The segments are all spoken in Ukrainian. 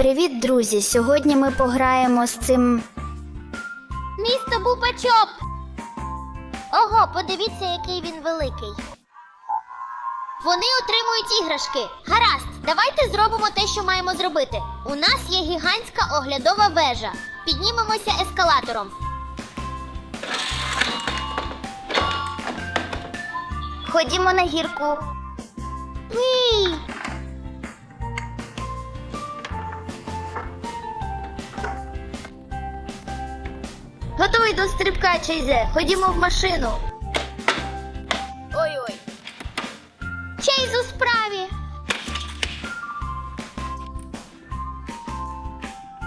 Привіт, друзі! Сьогодні ми пограємо з цим. Місто Бупачоп. Ого, подивіться, який він великий. Вони отримують іграшки. Гаразд, давайте зробимо те, що маємо зробити. У нас є гігантська оглядова вежа. Піднімемося ескалатором. Ходімо на гірку. Уій! Готовий до стрибка, Чейзе. Ходімо в машину. Ой-ой. Чейз у справі.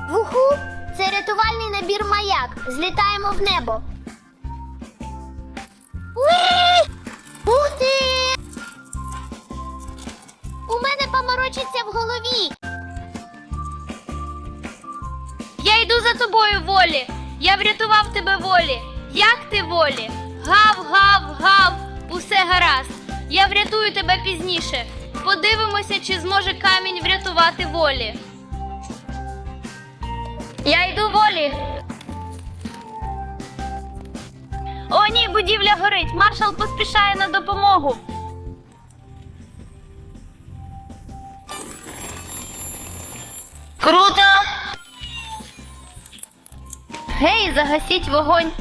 Вуху! Це рятувальний набір маяк. Злітаємо в небо. Уі! Ух! У мене поморочиться в голові. Я йду за тобою, волі. Я врятував тебе волі. Як ти волі? Гав, гав, гав. Усе гаразд. Я врятую тебе пізніше. Подивимося, чи зможе камінь врятувати волі. Я йду волі. О, ні, будівля горить. Маршал поспішає на допомогу. Круто! Гей, загасіть вогонь.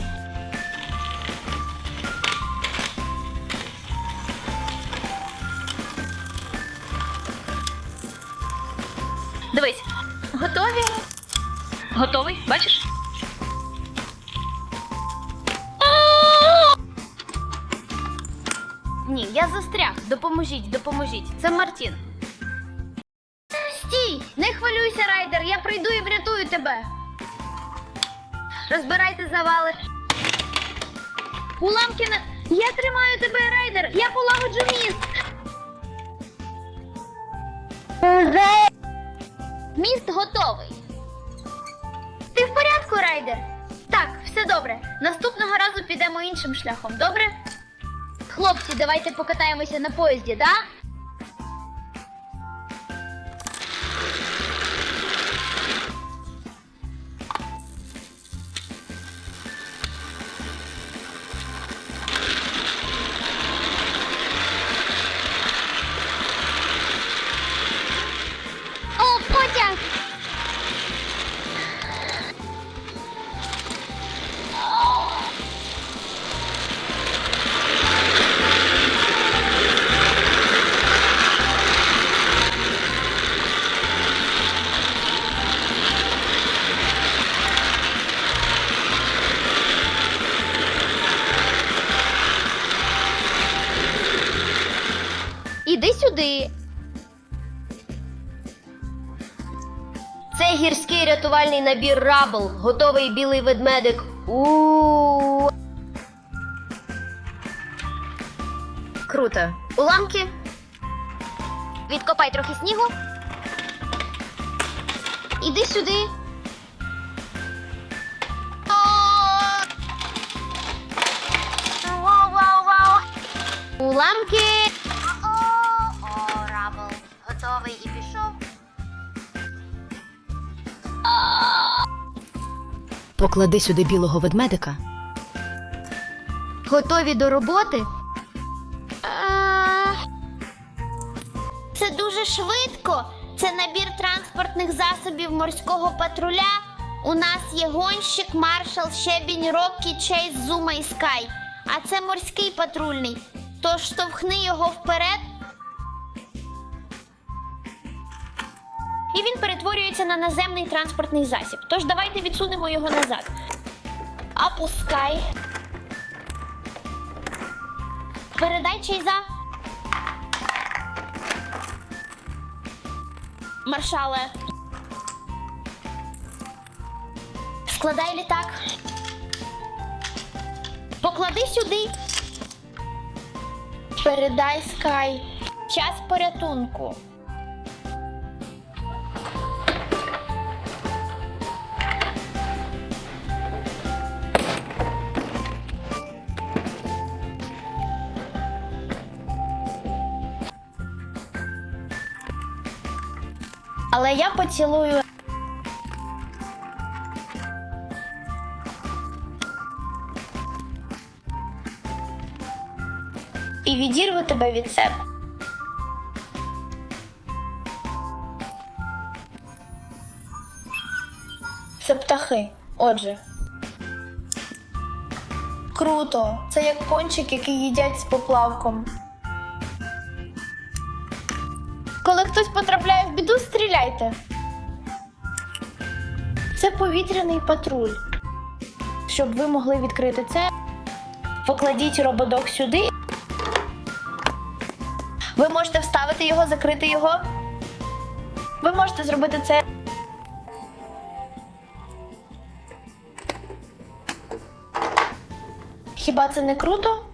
Дивись. Готові? Готовий? Бачиш? Ні, я застряг. Допоможіть, допоможіть. Це Мартін. Стій! Не хвилюйся, райдер. Я прийду і врятую тебе. Розбирайте завали. Уламки на. Я тримаю тебе, райдер! Я полагоджу міст! Міст готовий. Ти в порядку, райдер? Так, все добре. Наступного разу підемо іншим шляхом, добре? Хлопці, давайте покатаємося на поїзді, да? Іди сюди. Це гірський рятувальний набір Рабл. Готовий білий ведмедик. у Круто. Уламки? Відкопай трохи снігу. Іди сюди. Уламки. Поклади сюди білого ведмедика. Готові до роботи? Це дуже швидко. Це набір транспортних засобів морського патруля. У нас є гонщик, маршал, щебінь, Роккі, Чейз, Зума і Скай. А це морський патрульний. Тож штовхни його вперед. І він перетворюється на наземний транспортний засіб. Тож давайте відсунемо його назад. Опускай. Передай Чейза. Маршале. Складай літак. Поклади сюди. Передай Скай. Час порятунку. Але я поцілую. І відірву тебе від себе. Це птахи. Отже. Круто. Це як пончик, який їдять з поплавком. Хтось потрапляє в біду, стріляйте. Це повітряний патруль. Щоб ви могли відкрити це, покладіть рободок сюди. Ви можете вставити його, закрити його. Ви можете зробити це. Хіба це не круто?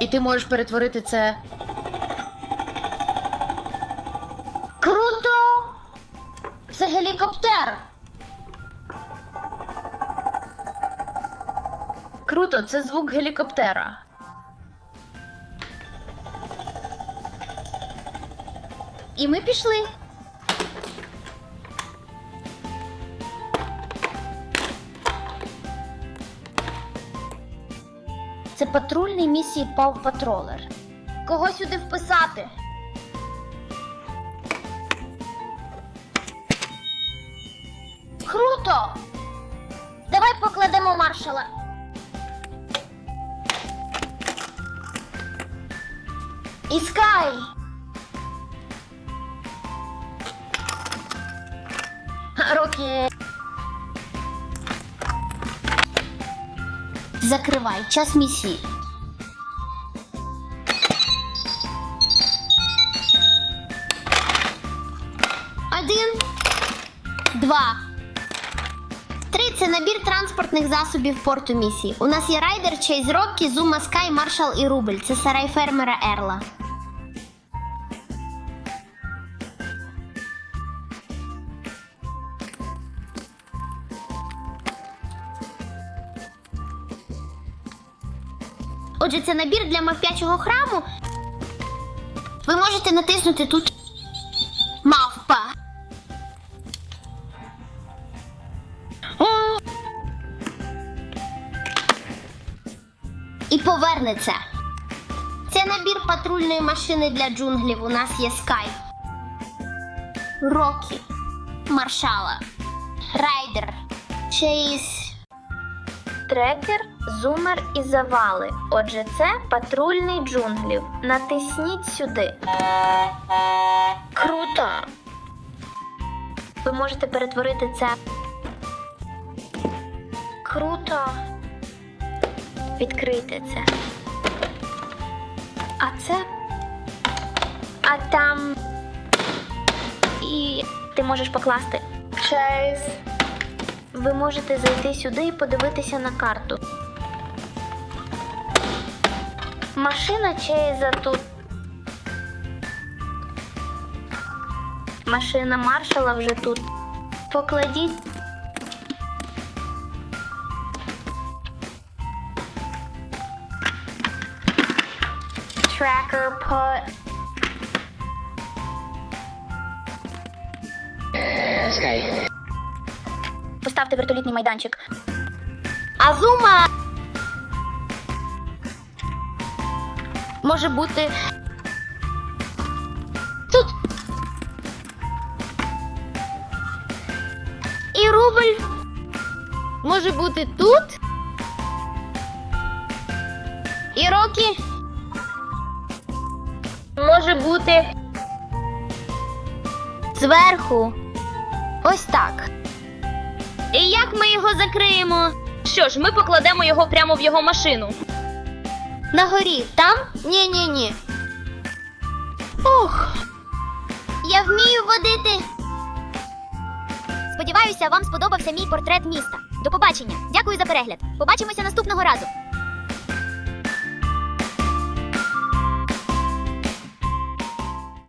І ти можеш перетворити це. Круто! Це гелікоптер. Круто, це звук гелікоптера. І ми пішли. Це патрульний місії Пав Патролер. Кого сюди вписати? Круто! Давай покладемо маршала. Іскай! Руки. Закривай. Час місії. Один. Два. Три це набір транспортних засобів порту місії. У нас є райдер, Чейз Роккі, Зума Скай, Маршал і Рубль. Це сарай фермера Ерла. Отже, це набір для мавпячого храму. Ви можете натиснути тут мавпа. І повернеться. Це набір патрульної машини для джунглів. У нас є Скай. Рокі. Маршала. Райдер. Чейз. Трекер, зумер і завали. Отже, це патрульний джунглів. Натисніть сюди. Круто! Ви можете перетворити це. Круто. Відкрийте це. А це. А там. І ти можеш покласти. Чейз. Ви можете зайти сюди і подивитися на карту. Машина Чейза тут. Машина маршала вже тут. Покладіть. Tracker put. Поставте вертолітний майданчик. Азума може бути тут. І рубль може бути тут. І рокі може бути зверху. Ось так. І як ми його закриємо? Що ж, ми покладемо його прямо в його машину. На горі, там? Ні, ні, ні. Ох. Я вмію водити. Сподіваюся, вам сподобався мій портрет міста. До побачення. Дякую за перегляд. Побачимося наступного разу.